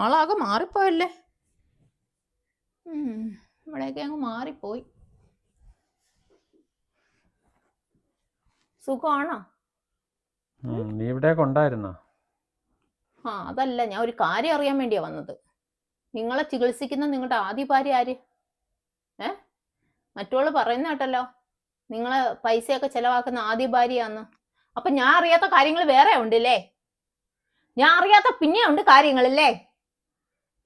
ആളാകെ മാറിപ്പോയല്ലേ? ഇവിടെയൊക്കെ അങ്ങ് മാറിപ്പോയി. സുഖമാണോ? നീ ഇവിടെ ആ അതല്ല ഞാൻ ഒരു കാര്യം അറിയാൻ വേണ്ടിയാ വന്നത്. നിങ്ങളെ ചികിത്സിക്കുന്ന നിങ്ങളുടെ ആദ്യ ഭാര്യ ആര്? ഏ? മറ്റുള്ള പറയുന്ന കേട്ടല്ലോ നിങ്ങളെ പൈസയൊക്കെ ചെലവാക്കുന്ന ആദ്യ ഭാര്യയാന്ന്. അപ്പൊ ഞാൻ അറിയാത്ത കാര്യങ്ങൾ വേറെ ഉണ്ടല്ലേ ഞാൻ അറിയാത്ത പിന്നെ ഉണ്ട് കാര്യങ്ങളല്ലേ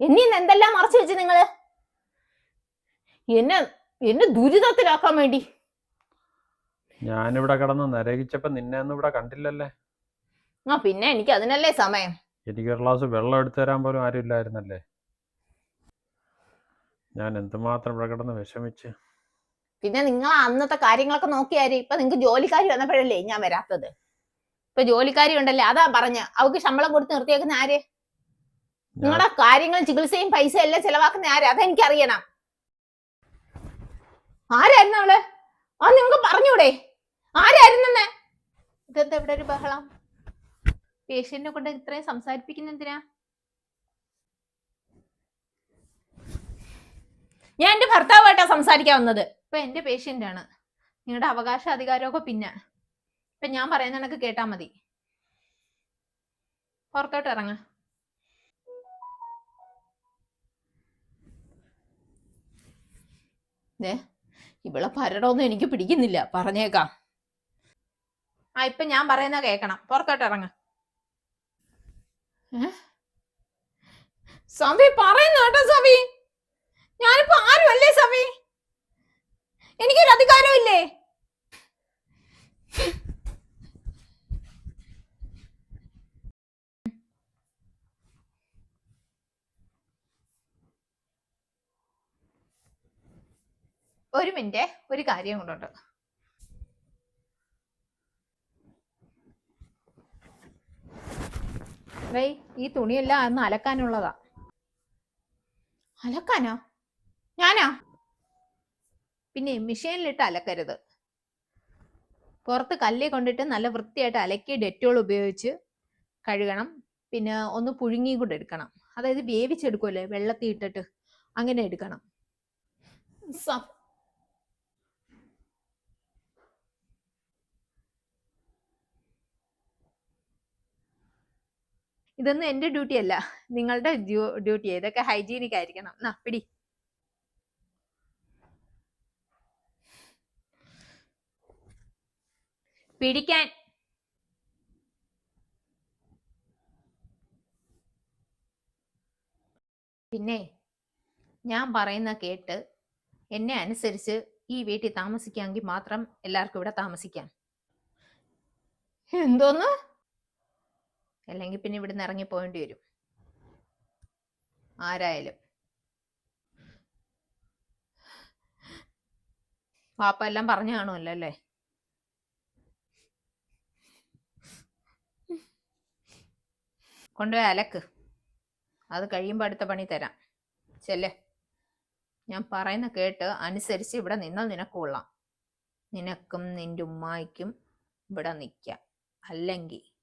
എന്നീന്ന് എന്തെല്ലാം മറച്ചു വെച്ച് നിങ്ങൾ? എന്നെ എന്നെ ദുരിതത്തിലാക്കാൻ വേണ്ടി. ഞാനിവിടെ കിടന്ന് നരകിച്ചപ്പോ നിന്നെ ഒന്നും ഇവിടെ കണ്ടില്ലല്ലേ? ആ പിന്നെ എനിക്ക് അതിനല്ലേ സമയം. എനിക്ക് ഒരു ഗ്ലാസ് വെള്ളം എടുത്തു തരാൻ പോലും ആരും ഇല്ലായിരുന്നല്ലേ? ഞാൻ എന്തുമാത്രം ഇവിടെ കിടന്ന് വിഷമിച്ച്. പിന്നെ നിങ്ങൾ അന്നത്തെ കാര്യങ്ങളൊക്കെ നോക്കിയാരി? ഇപ്പൊ നിങ്ങക്ക് ജോലിക്കാരി വന്നപ്പോഴല്ലേ ഞാൻ വരാത്തത്. ഇപ്പൊ ജോലിക്കാരി ഉണ്ടല്ലേ അതാ പറഞ്ഞ. അവക്ക് ശമ്പളം കൊടുത്ത് നിർത്തിയേക്കുന്ന ആര്? നിങ്ങളുടെ കാര്യങ്ങൾ ചികിത്സയും പൈസ എല്ലാം ചെലവാക്കുന്ന ആര്? അതെനിക്ക് അറിയണം ആരായിരുന്നു അവൾ? ആ നിങ്ങൾക്ക് പറഞ്ഞൂടെ? ആരായിരുന്നെന്ന്? ഇതെന്താ ഇവിടെ ഒരു ബഹളം? പേഷ്യന്റിനെ കൊണ്ട് ഇത്രയും സംസാരിപ്പിക്കുന്ന എന്തിനാ? ഞാൻ എന്റെ ഭർത്താവായിട്ടാ സംസാരിക്കാൻ വന്നത്. ഇപ്പൊ എന്റെ പേഷ്യന്റ് ആണ് നിങ്ങളുടെ അവകാശ അധികാരമൊക്കെ പിന്നെ. ഇപ്പൊ ഞാൻ പറയുന്ന കണക്ക് കേട്ടാ മതി. പുറത്തോട്ട് ഇറങ്ങ. ദേ ഇവളെ പരടൊന്നും എനിക്ക് പിടിക്കുന്നില്ല. പറഞ്ഞേക്കാം. ആ ഇപ്പൊ ഞാൻ പറയുന്ന കേക്കണം. പുറത്തോട്ട് ഇറങ്ങ. സവി പറയുന്ന കേട്ടോ സവി. ഞാനിപ്പോ ആരുമല്ലേ സവി? എനിക്കൊരു അധികാരമില്ലേ ഒരു മിനിറ്റ് ഒരു കാര്യം കൊണ്ടുണ്ട് ദേ, ഈ തുണിയെല്ലാം അന്ന് അലക്കാനുള്ളതാ. അലക്കാനോ? ഞാനാ? പിന്നെ മെഷീനിലിട്ട് അലക്കരുത്. പുറത്ത് കല്ലേ കൊണ്ടിട്ട് നല്ല വൃത്തിയായിട്ട് അലക്കി ഡെറ്റോൾ ഉപയോഗിച്ച് കഴുകണം. പിന്നെ ഒന്ന് പുഴുങ്ങി കൂടെ എടുക്കണം. അതായത് വേവിച്ചെടുക്കുമല്ലേ വെള്ളത്തിൽ ഇട്ടിട്ട് അങ്ങനെ എടുക്കണം. ഇതൊന്നും എന്റെ ഡ്യൂട്ടി അല്ല. നിങ്ങളുടെ ഡ്യൂട്ടി ഇതൊക്കെ ഹൈജീനിക് ആയിരിക്കണം. പിടി. പിടിക്കാൻ. പിന്നെ ഞാൻ പറയുന്ന കേട്ട് എന്നെ അനുസരിച്ച് ഈ വീട്ടിൽ താമസിക്കാമെങ്കിൽ മാത്രം എല്ലാവർക്കും ഇവിടെ താമസിക്കാം. എന്തോന്ന്? അല്ലെങ്കിൽ പിന്നെ ഇവിടുന്ന് ഇറങ്ങി പോകേണ്ടി വരും. ആരായാലും. പാപ്പ എല്ലാം പറഞ്ഞു കാണുമല്ലോ അല്ലേ? കൊണ്ടുപോയി അലക്ക്. അത് കഴിയുമ്പോൾ അടുത്ത പണി തരാം. ചെല്ലേ. ഞാൻ പറയുന്ന കേട്ട് അനുസരിച്ച് ഇവിടെ നിന്നാൽ നിനക്ക് കൊള്ളാം. നിനക്കും നിന്റെ ഉമ്മായിക്കും ഇവിടെ നിൽക്കാം അല്ലെങ്കിൽ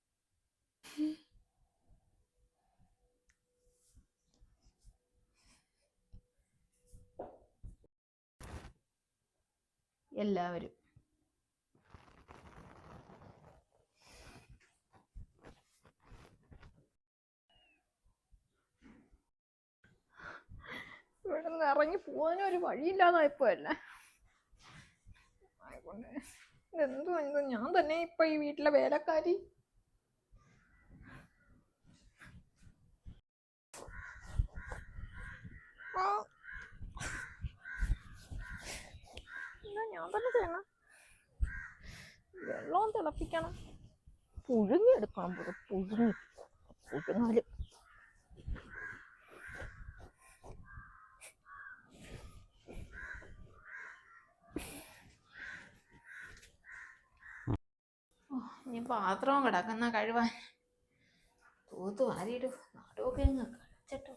എല്ലാവരും. ഇറങ്ങി പോകാനും ഒരു വഴിയില്ലാതായപ്പോ അല്ലേ ആയിക്കൊണ്ട് ഇതെന്തോ ഞാൻ തന്നെ ഇപ്പൊ ഈ വീട്ടിലെ വേലക്കാരി ആ. എന്നാ ഞാൻ തന്നെ ചെയ്യണം. വെള്ളം തിളപ്പിക്കണം. പുഴുങ്ങി എടുക്കണം പുറ പുഴുങ്ങി. പുഴുങ്ങാൽ. ഇനി പാത്രവും കിടക്കുന്ന കഴിവാൻ തൂത്ത് വാരിയിടും നാടുമൊക്കെ അങ്ങ് കളിച്ചിട്ട്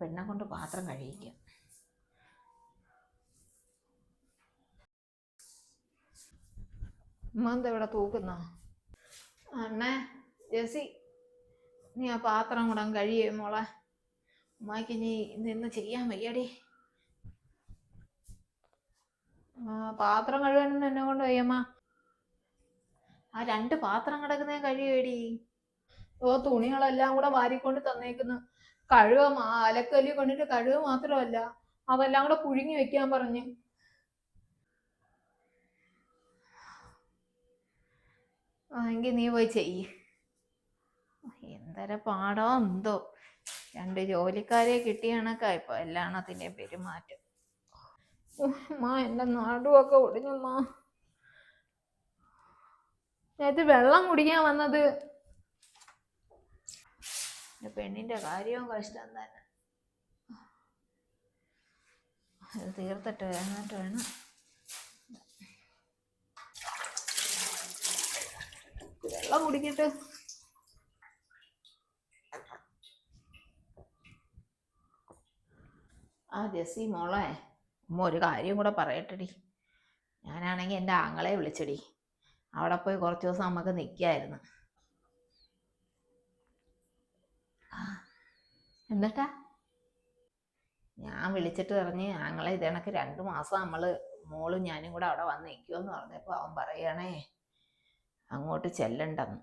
പെണ്ണെ കൊണ്ട് പാത്രം കഴിയിക്കുക ഉമ്മന്ത ഇവിടെ തൂക്കുന്ന? അണ്ണേ ജെസി നീ ആ പാത്രം കൂടെ കഴിയേ മോളെ. ഉമ്മാക്ക് നീ നിന്ന് ചെയ്യാൻ വയ്യടി. പാത്രം കഴുകാനൊന്നും എന്നെ കൊണ്ട് വയ്യമ്മ. ആ രണ്ട് പാത്രം കിടക്കുന്നേ കഴിയുമേടി ഓ തുണികളെല്ലാം കൂടെ വാരിക്കൊണ്ട് തന്നേക്കുന്നു. കഴുക മാ- അലക്കല്ലി കൊണ്ടിട്ട് കഴുവ മാത്രമല്ല അതെല്ലാം കൂടെ പുഴുങ്ങി വെക്കാൻ പറഞ്ഞു. എങ്കിൽ നീ പോയി ചെയ്യ്. എന്തര പാടോ എന്തോ. രണ്ട് ജോലിക്കാരെ കിട്ടിയ കണക്കാ ഇപ്പൊ എല്ലാണത്തിന്റെ പെരുമാറ്റം. മാ എന്റെ നാടുമൊക്കെ മാ. നേരത്തെ വെള്ളം കുടിക്കാൻ വന്നത് പെണ്ണിന്റെ കാര്യവും കഷ്ടം തന്നെ. തീർത്തിട്ട് എന്നിട്ട് വേണം. വെള്ളം കുടിക്കട്ടെ. ആ ജെസ്സി മോളെ ഉമ്മ ഒരു കാര്യം കൂടെ പറയട്ടെടി. ഞാനാണെങ്കിൽ എന്റെ ആങ്ങളെ വിളിച്ചടി. അവിടെ പോയി കുറച്ച് ദിവസം നമുക്ക് നിൽക്കായിരുന്നു എന്നിട്ടാ ഞാൻ വിളിച്ചിട്ട് പറഞ്ഞ് ആങ്ങളെ ഇതേണക്ക് രണ്ട് മാസം നമ്മൾ മോളും ഞാനും കൂടെ അവിടെ വന്ന് നിൽക്കുമെന്ന് പറഞ്ഞപ്പോൾ അവൻ പറയണേ അങ്ങോട്ട് ചെല്ലണ്ടെന്ന്.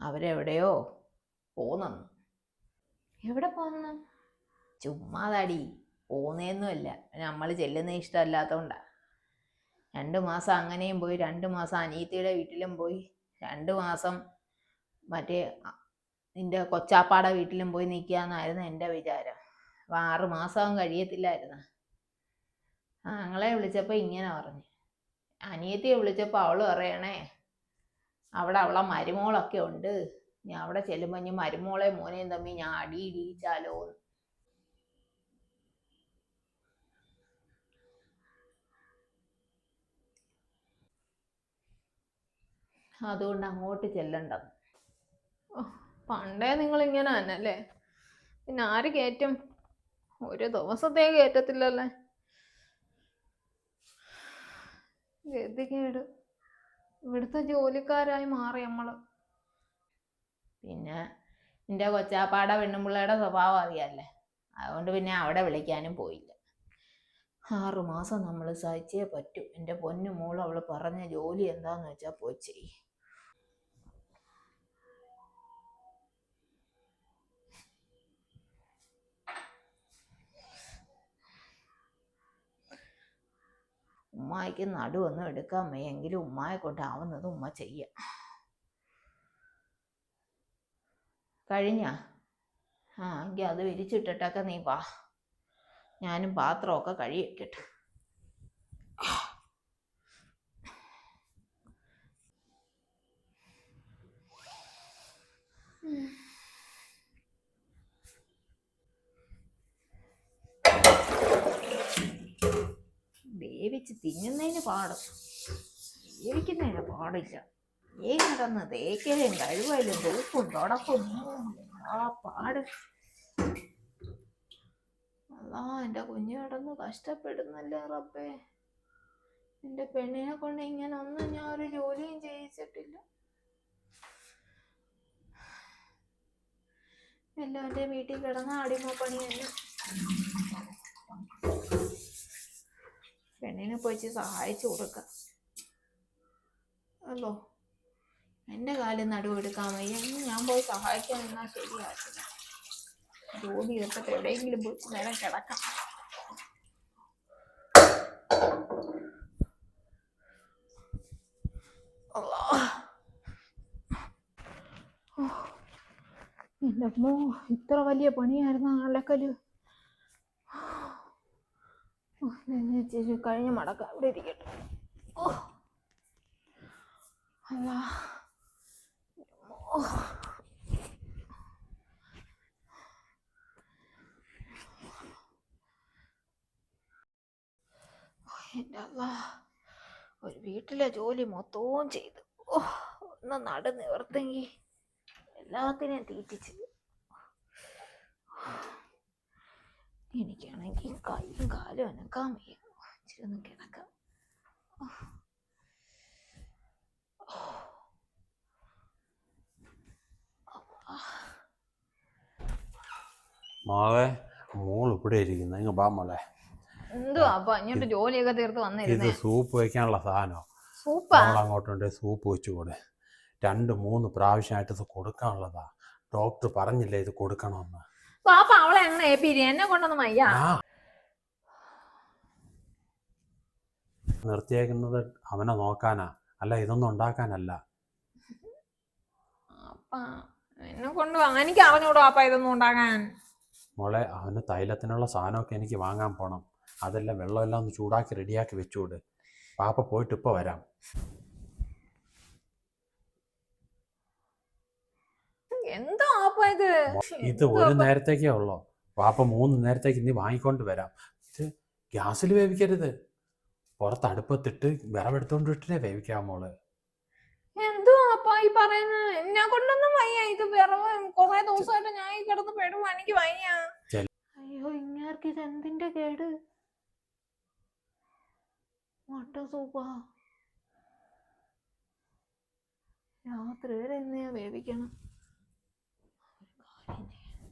അവരെവിടെയോ പോന്നെന്ന്. എവിടെ പോന്നു? ചുമ്മാതാടി പോന്നേന്നുമല്ല നമ്മൾ ചെല്ലുന്ന ഇഷ്ടമല്ലാത്തതുകൊണ്ടാ രണ്ട് മാസം അങ്ങനെയും പോയി രണ്ട് മാസം അനീത്തിയുടെ വീട്ടിലും പോയി രണ്ട് മാസം മറ്റേ നിന്റെ കൊച്ചാപ്പാടെ വീട്ടിലും പോയി നിൽക്കാന്നായിരുന്നു എന്റെ വിചാരം. അപ്പം ആറ് മാസം കഴിയത്തില്ലായിരുന്നു. ഞങ്ങളെ വിളിച്ചപ്പോൾ ഇങ്ങനെ പറഞ്ഞു. അനിയത്തിയെ വിളിച്ചപ്പോൾ അവൾ പറയണേ അവിടെ അവളെ മരുമോളൊക്കെ ഉണ്ട്. ഞാൻ അവിടെ ചെല്ലുമ്പോൾ ഇനി മരുമോളെ മോനെയും തമ്മിൽ ഞാൻ അടി എന്ന്. അതുകൊണ്ട് അങ്ങോട്ട് ചെല്ലണ്ട. പണ്ടേ നിങ്ങൾ ഇങ്ങനെ തന്നെ അല്ലേ? പിന്നെ ആര് കയറ്റും? ഒരു ദിവസത്തെ കയറ്റത്തില്ലല്ലേ? ഗതികേട് ഇവിടുത്തെ ജോലിക്കാരായി മാറി നമ്മൾ. പിന്നെ എന്റെ കൊച്ചാപ്പാടെ പെണ്ണുമ്പിള്ളയുടെ സ്വഭാവം അറിയാല്ലേ? അതുകൊണ്ട് പിന്നെ അവിടെ വിളിക്കാനും പോയില്ല. ആറുമാസം നമ്മൾ സഹിച്ചേ പറ്റൂ. എന്റെ പൊന്നു മോൾ അവൾ പറഞ്ഞ ജോലി എന്താന്ന് വെച്ചാൽ പോയി ചെയ്യ്. ഉമ്മായിക്ക് നടുവൊന്നും എടുക്കാൻ വയ്യെങ്കിലും ഉമ്മായെ കൊണ്ടാവുന്നത് ഉമ്മ ചെയ്യാം. കഴിഞ്ഞ? ആ എങ്കിൽ അത് വിരിച്ചിട്ടിട്ടൊക്കെ നീ വാ. ഞാനും പാത്രമൊക്കെ കഴുകി വെക്കട്ടെ വേവിച്ച് തിന്നുന്നതിന് പാടും. വേവിക്കുന്നതിന് പാടില്ല. ഏ കിടന്ന് തേക്കലും കഴിവലും തൂക്കും തുടക്കും. ആ പാട്. അതാ എന്റെ കുഞ്ഞു കിടന്ന് കഷ്ടപ്പെടുന്നല്ലേ റബ്ബേ. എന്റെ പെണ്ണിനെ കൊണ്ട് ഇങ്ങനെ ഒന്നും ഞാൻ ഒരു ജോലിയും ചെയ്യിച്ചിട്ടില്ല. എല്ലാം എന്റെ വീട്ടിൽ കിടന്ന അടിമ പണി തന്നെ പെണ്ണിനെ പോയിച്ച് സഹായിച്ചു കൊടുക്കാം. അല്ലോ? എന്റെ കാലിൽ നടുവെടുക്കാൻ വയ്യ. ഞാൻ പോയി സഹായിക്കാൻ നിന്നാൽ ശരിയാക്കില്ല ജോലി എടുത്തിട്ട് എവിടെയെങ്കിലും പോയി നേരം കിടക്കാം. ഇത്ര വലിയ പണിയായിരുന്നു ആ ഇച്ചിരി കഴിഞ്ഞ് മടക്കാം ഇവിടെ ഇരിക്കട്ടെ ഓ അല്ല ഓ എന്റെ അല്ലാ. ഒരു വീട്ടിലെ ജോലി മൊത്തവും ചെയ്തു. ഓ ഒന്ന് നട നിവർന്നെങ്കിൽ എല്ലാത്തിനെയും തീറ്റിച്ച്. എനിക്കാണെങ്കിൽ കൈയും കാലും അനക്കാൻ വയ്യ ഇച്ചിരി ഒന്ന് കിടക്കാം മോളെ മോൾ ഇവിടെ ഇരിക്കുന്നു. ഇങ്ങ് ബാ മോളെ. എന്തുവാ അപ്പൊ? അങ്ങോട്ട് ജോലിയൊക്കെ തീർത്ത് ഇത് സൂപ്പ് വെക്കാനുള്ള സാധനം സൂപ്പാ? അങ്ങോട്ടുണ്ട് സൂപ്പ് വെച്ച് കൂടെ രണ്ട് മൂന്ന് പ്രാവശ്യമായിട്ട് ഇത് കൊടുക്കാനുള്ളതാ. ഡോക്ടർ പറഞ്ഞില്ലേ ഇത് കൊടുക്കണമെന്ന്. പാപ്പ അവളെ അങ്ങനെ ഏപ്പിരി എന്നെ കൊണ്ടൊന്നും വയ്യ. നിർത്തിയേക്കുന്നത് അവനെ നോക്കാനാ. അല്ല ഇതൊന്നും ഉണ്ടാക്കാനല്ല. എന്നെ കൊണ്ട്. എനിക്ക് അറിഞ്ഞൂടോ അപ്പ ഇതൊന്നും ഉണ്ടാക്കാൻ. മോളെ അവന് തൈലത്തിനുള്ള സാധനമൊക്കെ എനിക്ക് വാങ്ങാൻ പോണം. അതെല്ലാം വെള്ളമെല്ലാം ഒന്ന് ചൂടാക്കി റെഡിയാക്കി വെച്ചുകൂട്. പാപ്പ പോയിട്ട് ഇപ്പൊ വരാം എന്തോ ഇത് ഒരു നേരത്തേക്കേ ഉള്ളൂ? വാപ്പ മൂന്ന് നേരത്തേക്ക് നീ വാങ്ങിക്കൊണ്ട് വരാം. ഇത് ഗ്യാസിൽ വേവിക്കരുത്. പുറത്ത് അടുപ്പത്തിട്ട് വിറവെടുത്തോണ്ട് ഇട്ടിട്ടേ വേവിക്കാം മോൾ. എന്തോ അപ്പ ഈ പറയുന്നത് എന്നെ കൊണ്ടൊന്നും വയ്യ. ഇത് വിറവ് കൊറേ ദിവസമായിട്ട് ഞാൻ ഈ കിടന്ന് പെടുമ്പോ എനിക്ക് വയ്യ. അയ്യോ ഇങ്ങാർക്ക് ഇത് എന്തിന്റെ കേട്? മുട്ട സൂപ്പാ. രാത്രി വരെ എന്നെയാ വേവിക്കണം ഒരു കാര്യം ചെയ്യാം.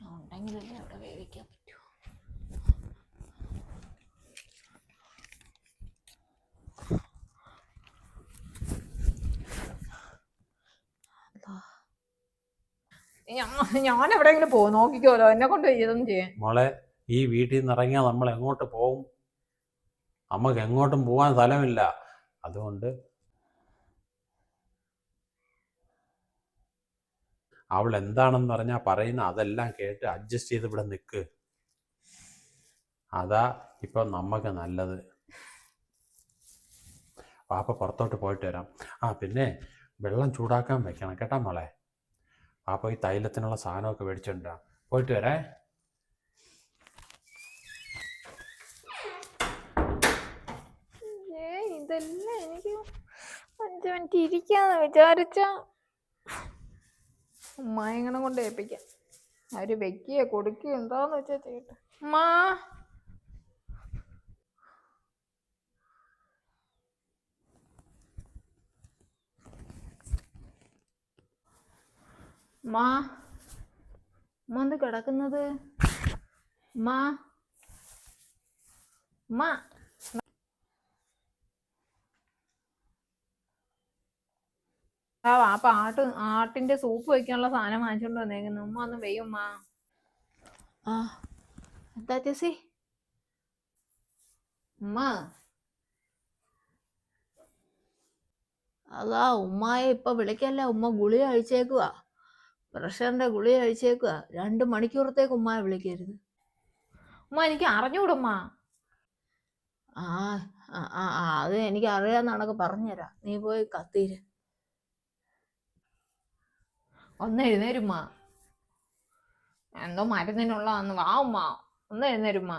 ഞാൻ ഉണ്ടെങ്കിലല്ലേ അവിടെ വേവിക്കാൻ പറ്റൂ ഞാൻ എവിടെയെങ്കിലും പോകും നോക്കിക്കോലോ. എന്നെ കൊണ്ട് ഇതൊന്നും ചെയ്യാൻ. മോളെ ഈ വീട്ടിൽ നിന്ന് ഇറങ്ങിയാൽ നമ്മൾ എങ്ങോട്ട് പോകും നമുക്ക് എങ്ങോട്ടും പോകാൻ സ്ഥലമില്ല. അതുകൊണ്ട് അവൾ എന്താണെന്ന് പറഞ്ഞാൽ പറയുന്ന അതെല്ലാം കേട്ട് അഡ്ജസ്റ്റ് ചെയ്ത് ഇവിടെ നിൽക്ക് അതാ ഇപ്പം നമുക്ക് നല്ലത്. പാപ്പ പുറത്തോട്ട് പോയിട്ട് വരാം. ആ പിന്നെ വെള്ളം ചൂടാക്കാൻ വെക്കണം കേട്ടാ മോളെ. പാപ്പ ഈ തൈലത്തിനുള്ള സാധനമൊക്കെ മേടിച്ചോണ്ടാ പോയിട്ട് വരേ. ഇതെല്ലാം എനിക്ക് അഞ്ച് മിനിറ്റ് ഇരിക്കാന്ന് വിചാരിച്ച. ഉമ്മായങ്ങനെ കൊണ്ട് ഏൽപ്പിക്കാം. അവർ വെക്കുകയോ കൊടുക്കുകയോ എന്താന്ന് വെച്ചാ ചെയ്യട്ടെ. ഉമ്മാ. മാ ഉമ്മ എന്ത് കിടക്കുന്നത്? മാ മാ ആ വാപ്പ ആട്ട് ആട്ടിന്റെ സൂപ്പ് വെക്കാനുള്ള സാധനം വാങ്ങിച്ചോണ്ട് വന്നേക്കുന്നു. ഉമ്മ ഒന്ന് വെയ്യുമ്മ ആ എന്താ ചേച്ചി? ഉമ്മ. അതാ ഉമ്മായെ ഇപ്പൊ വിളിക്കല്ല. ഉമ്മ ഗുളി അഴിച്ചേക്കുക പ്രഷറിന്റെ ഗുളി അഴിച്ചേക്കുക രണ്ട് മണിക്കൂറത്തേക്ക് ഉമ്മയെ വിളിക്കരുത്. ഉമ്മ എനിക്ക് അറിഞ്ഞൂടുമ്മ ആ ആ ആ ആ, അത് എനിക്ക് അറിയാന്നാണൊക്കെ പറഞ്ഞുതരാം. നീ പോയി കത്തീര് ഒന്ന് എഴുന്നേരുമ്മ. എന്തോ മരുന്നിനുള്ളതാന്ന് വാ ഉമ്മ. ഒന്ന് എഴുന്നേരുമ്മ.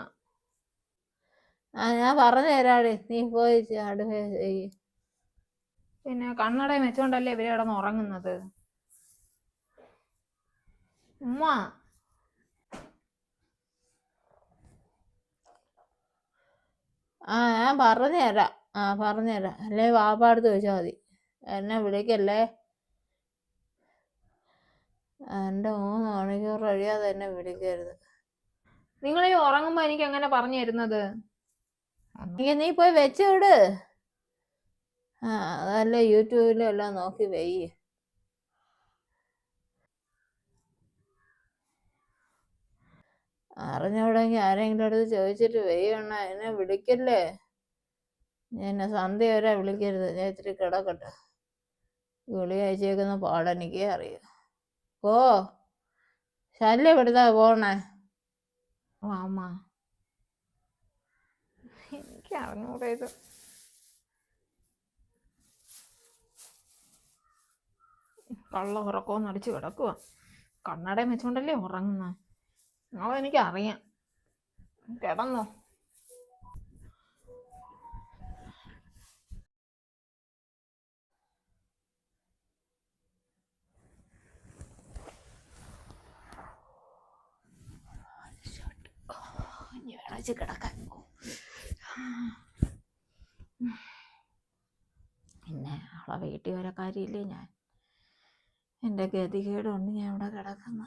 ആ ഞാൻ പറഞ്ഞു തരാടി. നീ പോയി ചെയ്യ് പിന്നെ കണ്ണടയും വെച്ചോണ്ടല്ലേ ഇവർ കിടന്ന് ഉറങ്ങുന്നത്? ഉമ്മ. ആ ഞാൻ പറഞ്ഞു തരാം. ആ പറഞ്ഞു തരാം. അല്ലേ വാപ്പാടുത്ത് ചോദിച്ചാൽ മതി. എന്നെ വിളിക്കല്ലേ? എന്റെ മൂന്ന് മണിക്കൂർ കഴിയാതെ എന്നെ വിളിക്കരുത്. നിങ്ങൾ ഈ ഉറങ്ങുമ്പോ എനിക്ക് അങ്ങനെ പറഞ്ഞു തരുന്നത്? നീ പോയി വെച്ച് വിട് ആ അതല്ല യൂട്യൂബിലും എല്ലാം നോക്കി വെയ്യ്. അറിഞ്ഞൂടെങ്കിൽ ആരെങ്കിലും അടുത്ത് ചോദിച്ചിട്ട് വെയ്യണ എന്നെ വിളിക്കല്ലേ? എന്നെ സന്ധ്യ വരെ വിളിക്കരുത്. ഞാൻ ഇത്തിരി കിടക്കട്ടെ. ഗുളി അയച്ചേക്കുന്ന പാടെനിക്കേ അറിയാം. പോ ശല്യപ്പെടുത്താ പോണേ വാ ആമാ എനിക്ക് അറിഞ്ഞൂടെ ഇത് കള്ള ഉറക്കവും നടിച്ച് കിടക്കുക കണ്ണടയും വെച്ചോണ്ടല്ലേ ഉറങ്ങുന്ന അതെനിക്ക് അറിയാം. കിടന്നോ വിരിച്ച് കിടക്കാൻ പിന്നെ അവളെ വീട്ടിൽ വരെ കാര്യമില്ലേ ഞാൻ? എന്റെ ഗതികേടുകൊണ്ട് ഞാൻ ഇവിടെ കിടക്കുന്ന.